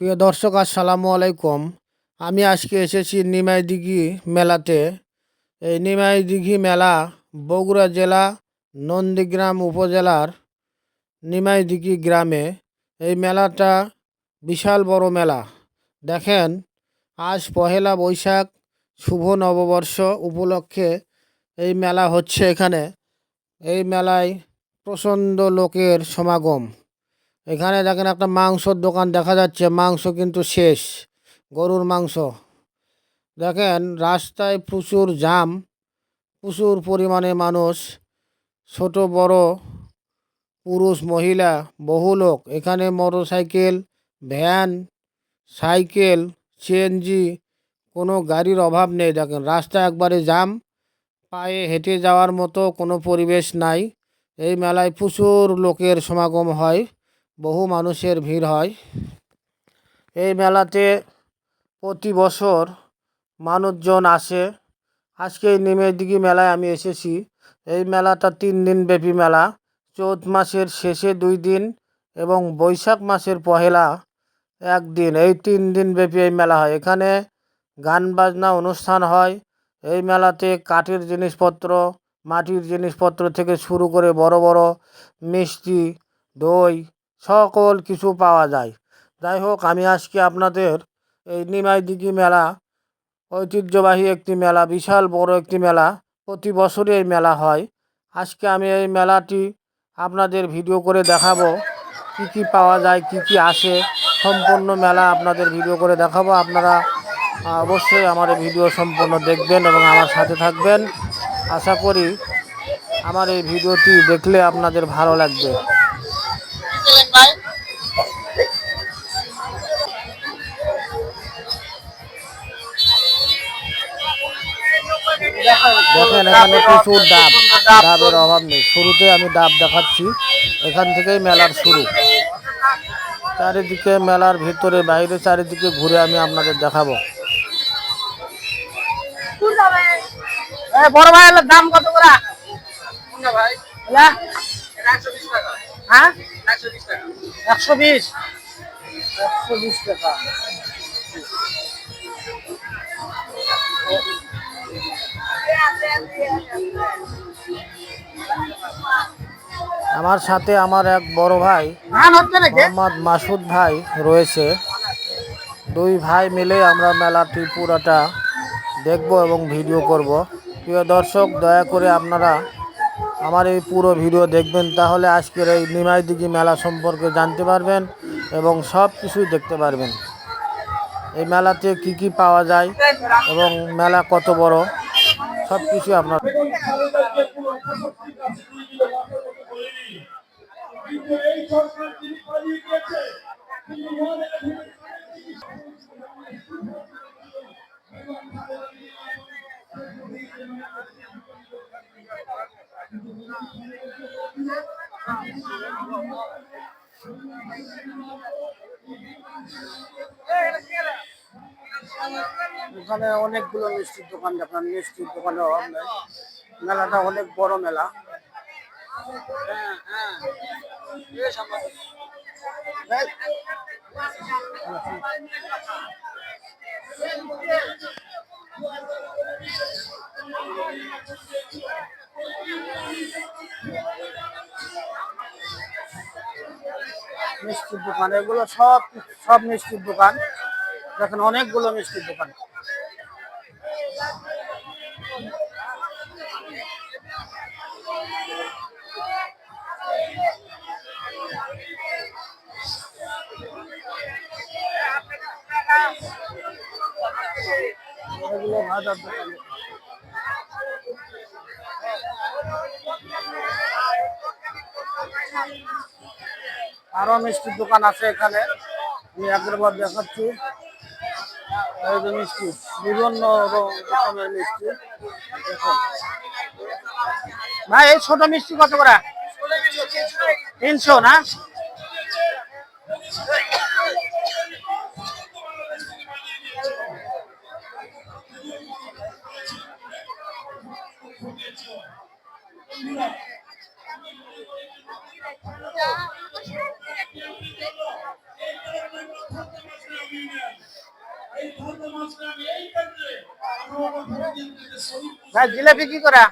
প্রিয় দর্শক, আসসালামু আলাইকুম। আমি আজকে এসেছি নিমাই দিঘি মেলাতে। এই নিমাই দিঘি মেলা বগুড়া জেলা, নন্দীগ্রাম উপজেলার নিমাই দিঘি গ্রামে। এই মেলাটা বিশাল বড় মেলা। দেখেন, আজ পহেলা বৈশাখ, শুভ নববর্ষ উপলক্ষে এই মেলা হচ্ছে এখানে। এই মেলায় প্রচণ্ড লোকের সমাগম। এখানে দেখেন একটা মাংসর দোকান দেখা যাচ্ছে, মাংস কিন্তু শেষ, গরুর মাংস। দেখেন রাস্তায় প্রচুর জাম, প্রচুর পরিমাণে মানুষ, ছোট, বড়, পুরুষ, মহিলা, বহু লোক। এখানে motor cycle van, cycle, CNG, কোনো গাড়ির অভাব নেই। দেখেন রাস্তা একবারে জাম, পায়ে হেঁটে যাওয়ার মতো কোনো পরিবেশ নাই। এই মেলায় প্রচুর লোকের সমাগম হয়। বহু মানুষের ভিড় হয়। এই মেলাতে প্রতি বছর মানুষজন আসে। আজকে এই নিমেদিঘি মেলায় আমি এসেছি। এই মেলাটা তিন দিন ব্যাপী মেলা। চৈত মাসের শেষে দুই দিন এবং বৈশাখ মাসের পহেলা একদিন এই তিন দিন ব্যাপী এই মেলা হয়। এখানে গান বাজনা অনুষ্ঠান হয়। এই মেলাতে কাঠের জিনিসপত্র, মাটির জিনিসপত্র থেকে শুরু করে বড় বড় মিষ্টি, দই সকল কিছু পাওয়া যায়। যাই হোক, আমি আজকে আপনাদের এই নিমাই দিঘি মেলা, ঐতিহ্যবাহী একটি মেলা, বিশাল বড় একটি মেলা, প্রতি বছরই এই মেলা হয়। আজকে আমি এই মেলাটি আপনাদের ভিডিও করে দেখাবো, কি কি পাওয়া যায়, কি কি আসে, সম্পূর্ণ মেলা আপনাদের ভিডিও করে দেখাবো। আপনারা অবশ্যই আমার ভিডিও সম্পূর্ণ দেখবেন এবং আমার সাথে থাকবেন। আশা করি আমার এই ভিডিওটি দেখলে আপনাদের ভালো লাগবে। দেখেন এখানে প্রচুর ডাব। ডাবের অভাব নেই। শুরুতে আমি ডাব দেখাচ্ছি। এখান থেকেই মেলার শুরু। চারিদিকে মেলার ভিতরে বাইরে চারিদিকে ঘুরে আমি আপনাদের দেখাবো। বড় ভাই দাম কত করে? এলা? হ্যাঁ? একশো বিশ। একশো বিশ টাকা। আমার সাথে আমার এক বড় ভাই মোহাম্মদ মাসুদ ভাই রয়েছে। দুই ভাই মিলে আমরা মেলাটি পুরাটা দেখব এবং ভিডিও করব। প্রিয় দর্শক দয়া করে আপনারা আমার এই পুরো ভিডিও দেখবেন, তাহলে আজকের এই নিমাই দিঘি মেলা সম্পর্কে জানতে পারবেন এবং সব কিছুই দেখতে পারবেন। এই মেলাতে কি কি পাওয়া যায় এবং মেলা কত বড়, সব কিছু আপনার কিন্তু এই সরকার যিনি পালিয়ে তিনি ওখানে অনেকগুলো মিষ্টির দোকান দেখলাম মিষ্টির দোকানে মেলাটা অনেক বড় মেলা। মিষ্টির দোকান এগুলো সব সব মিষ্টির দোকান। দেখেন অনেকগুলো মিষ্টির দোকান। এগুলো ভাজার দোকান। আরও মিষ্টির দোকান আছে এখানে। আমি একবার দেখাচ্ছি। এই যে মিষ্টি, বিভিন্ন রকমের মিষ্টি। ভাই, এই ছোট মিষ্টি কত করে? তিনশো না? ভাই, জিলাপি কি করা?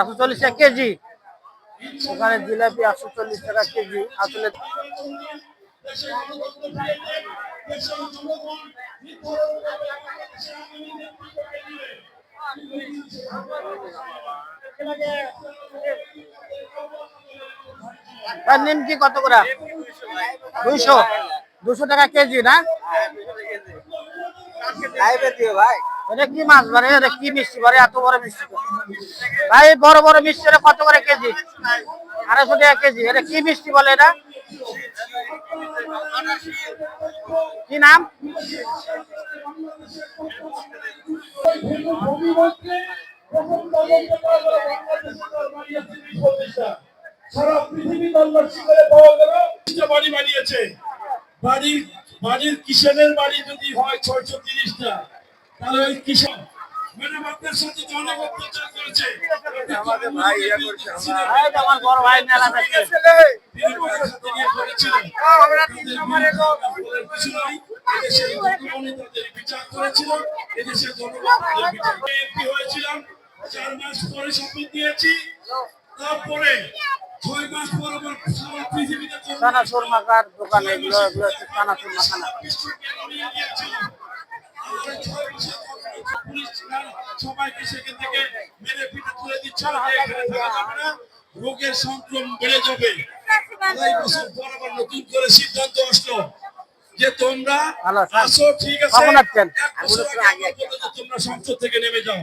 একশো চল্লিশ টাকা কেজি। ওখানে জিলাপি একশো চল্লিশ টাকা কেজি। আসলে নিমকি কত করে? দুইশো। দুশো টাকা কেজি, না? এটা কি মাছ এটা কি মিষ্টি বারে? এত বড় মিষ্টি ভাই বড় বড় মিষ্টি কত করে কেজি? আড়াইশো টাকা কেজি। এটা কি মিষ্টি বলে এটা? কি নাম? সারা পৃথিবী পাওয়া গেল। বাড়ি বানিয়েছে। বাড়ির কিষানের বাড়ি যদি হয় ছয়শো তিরিশটা তাহলে ওই কিষান ম্যাডাম আপনার সাথে তো অনেক অত্যাচার করেছে। আমার বড় ভাই মেলা বিচার এদেশের জনগণ হয়েছিলাম চার মাস পরে শপথ নিয়েছি তারপরে চানাচুর মাখার দোকান এগুলো এগুলো হচ্ছে চানাচুর মাখানা সবাইকে সেখান থেকে মেরে পিঠে তুলে দিচ্ছে না, এখানে থাকা যাবে না। রোগের সংক্রমণ বেড়ে যাবে। আড়াই বছর পর আবার নতুন করে সিদ্ধান্ত আসলো যে তোমরা আসো ঠিক আছে। তোমরা সংসদ থেকে নেমে যাও।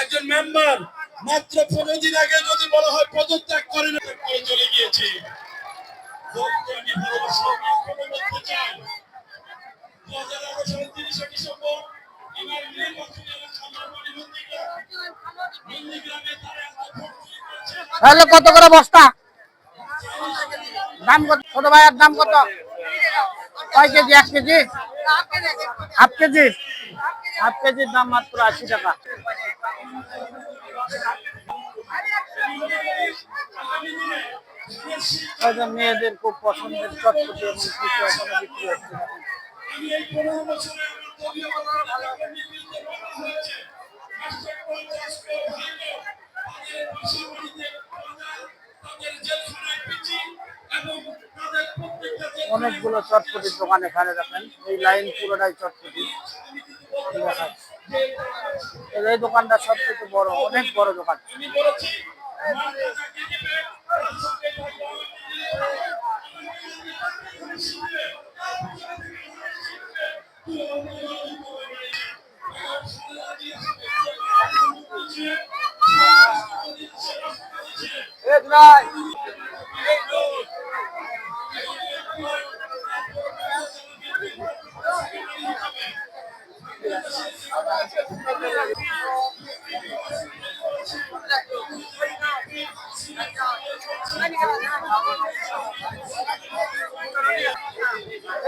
একজন মেম্বার মাত্র পনেরো দিন আগে যদি বলা হয় পদত্যাগ করে করে চলে গিয়েছে। তাহলে কত করে বস্তা? দাম কত? ছোট ভাইয়ের দাম কত? কয় কেজি? এক কেজি? Half KG? হাফ কেজির দাম মাত্র আশি টাকা। মেয়েদের খুব পছন্দের চটপটি এবং কিছু এখনও বিক্রি হচ্ছে। অনেকগুলো চটপটির দোকান এখানে দেখেন। এই লাইন পুরোটাই চটপটি। এই দোকানটা সবচেয়ে বড়, অনেক বড় দোকান।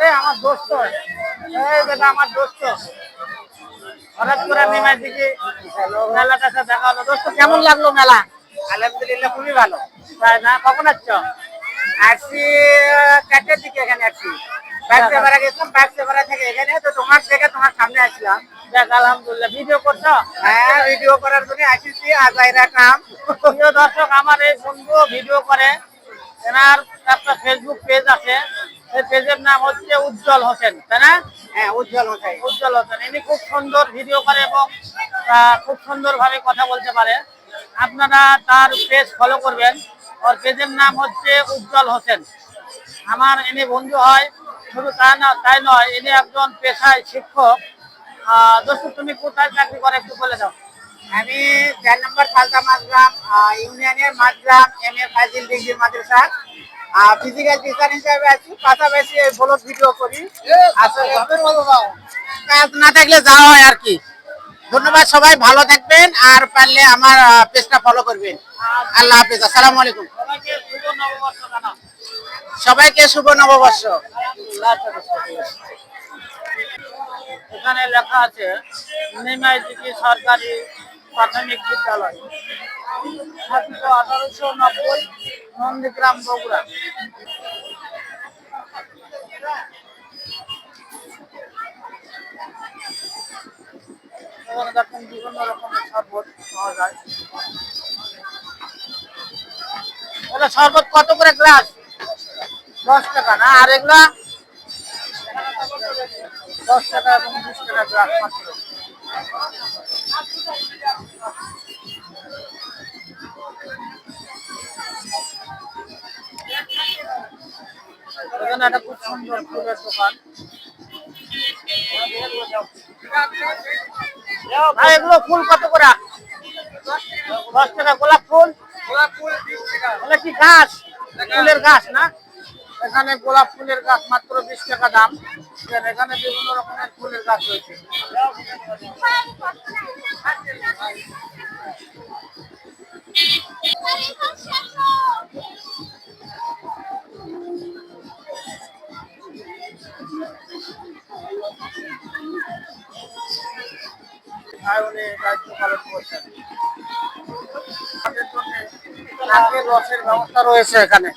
এই আমার দোস্ত। এই বেটা আমার দোস্ত। হঠাৎ করে নিমাই দিকে মেলাটা সাথে দেখা হলো। দোস্ত কেমন লাগল মেলা? আলহামদুলিল্লাহ খুবই ভালো। তাই না? কখন আসছো? আসছি চারটের দিকে এখানে আসছি। বাইক সেবারা গেছিলাম বাইক সেবারা থেকে এখানে তো তোমার থেকে তোমার সামনে আসলাম। দেখ আলহামদুলিল্লাহ। ভিডিও করছ? হ্যাঁ ভিডিও করার জন্য আসিছি আজাইরা কাম প্রিয় দর্শক আমার এই বন্ধু ভিডিও করে। এনার একটা ফেসবুক পেজ আছে। সেই পেজের নাম হচ্ছে উজ্জ্বল হোসেন তাই না? হ্যাঁ উজ্জ্বল হোসেন। উজ্জ্বল হোসেন। ইনি খুব সুন্দর ভিডিও করে এবং খুব সুন্দর ভাবে কথা বলতে পারে। আপনারা তার পেজ ফলো করবেন। ওর পেজের নাম হচ্ছে উজ্জ্বল হোসেন। আমার ইনি বন্ধু হয়। শুধু তা না তাই নয় ইনি একজন পেশায় শিক্ষক। আহ, দোস্ত তুমি কোথায় চাকরি করে একটু বলে দাও। আমি চার নম্বর সালতা মাঝগ্রাম ইউনিয়নের Majhgram M A Fazil degree মাদ্রাসা। ফিজিক্যাল টিচার হিসাবে আছি। পাশাপাশি ব্লগ ভিডিও করি। কাজ না থাকলে যাওয়া হয় আর কি। ধন্যবাদ সবাই ভালো থাকবেন আর পারলে আমার পেজটা ফলো করবেন। আল্লাহ হাফিজ আসসালামু আলাইকুম। সবাইকে শুভ নববর্ষ। এখানে লেখা আছে নিমাইজিকি সরকারি প্রাথমিক বিদ্যালয়। স্থাপিত আঠারোশো নব্বই নন্দীগ্রাম বগুড়া। এখানে বিভিন্ন রকমের শরবত পাওয়া যায়। এটা শরবত কত করে গ্লাস? দশ টাকা না? আর এগুলা দশ টাকা এবং বিশ টাকা গ্লাস মাত্র। এখানে একটা খুব সুন্দর ফুলের দোকান। ভাই এগুলো ফুল কত করে? দশ টাকা গোলাপ ফুল? গোলাপ ফুল কি গাছ ফুলের গাছ না? এখানে গোলাপ ফুলের গাছ মাত্র বিশ টাকা দাম। এখানে বিভিন্ন রকমের ফুলের গাছ রয়েছে। দায়িত্ব রসের ব্যবস্থা রয়েছে এখানে।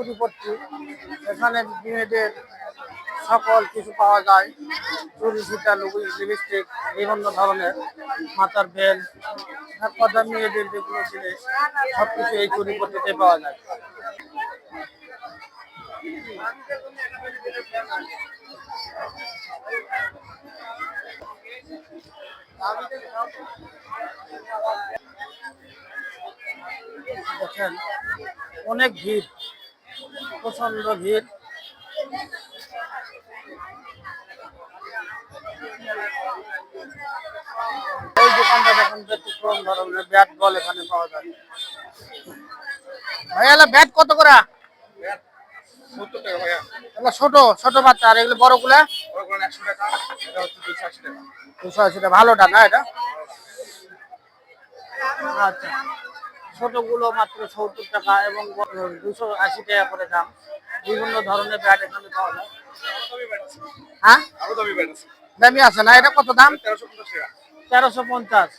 হচ্ছে চুরিপট্টি এখানে মেয়েদের সকল কিছু পাওয়া যায়। চুরি সীতা লিপস্টিক, বিভিন্ন ধরনের মাথার বেল কথা মেয়েদের যেগুলো জিনিস সব কিছু এই চুরিপট্টিতে পাওয়া যায়। দেখেন, অনেক ভিড়। প্রচণ্ড ভিড়। এই দোকানটা ধরনের ব্যাট এখানে পাওয়া যায়। ব্যাট কত ছোট ছোট বাচ্চা, আর এগুলো দুশো আশি টাকা। ভালোটা না এটা আচ্ছা। ছোটগুলো মাত্র সত্তর টাকা এবং দুশো আশি টাকা করে দাম। বিভিন্ন ধরনের ব্যাট এখানে পাওয়া যায়। হ্যাঁ? দামি আছে না? এটা কত দাম? তেরোশো পঞ্চাশ।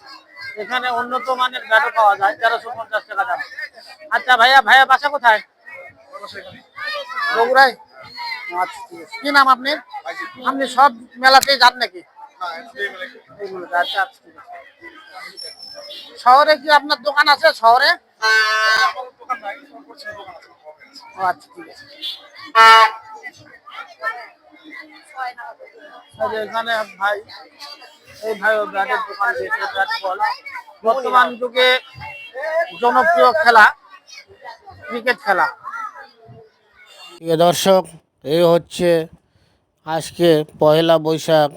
এখানে উন্নত মানের ব্যাটও পাওয়া যায় তেরোশো পঞ্চাশ টাকা দাম। আচ্ছা ভাইয়া ভাইয়া বাসা কোথায়? বগুড়ায়? কি নাম আপনার? আপনি সব মেলাতেই যান নাকি? আচ্ছা আচ্ছা শহরে কি আপনার দোকান আছে? শহরে? আচ্ছা আছে। এখানে ভাই বর্তমান যুগে জনপ্রিয় খেলা, ক্রিকেট খেলা। প্রিয় দর্শক, এই হচ্ছে আজকে পহেলা বৈশাখ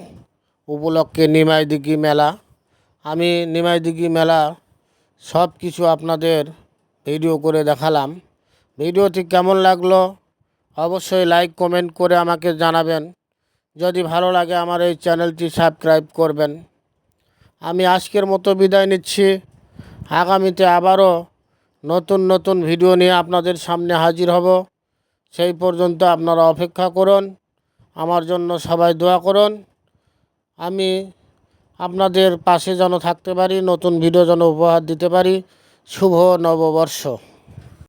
উপলক্ষে নিমাইদিঘি মেলা। আমি নিমাইদিঘি মেলা সব কিছু আপনাদের ভিডিও করে দেখালাম। ভিডিওটি কেমন লাগল অবশ্যই লাইক, কমেন্ট করে আমাকে জানাবেন। যদি ভালো লাগে আমার এই চ্যানেলটি সাবস্ক্রাইব করবেন। আমি আজকের মতো বিদায় নিচ্ছি। আগামীতে আবারও নতুন নতুন ভিডিও নিয়ে আপনাদের সামনে হাজির হব। সেই পর্যন্ত আপনারা অপেক্ষা করুন। আমার জন্য সবাই দোয়া করুন। আমি আপনাদের পাশে যেন থাকতে পারি নতুন ভিডিও যেন উপহার দিতে পারি। শুভ নববর্ষ।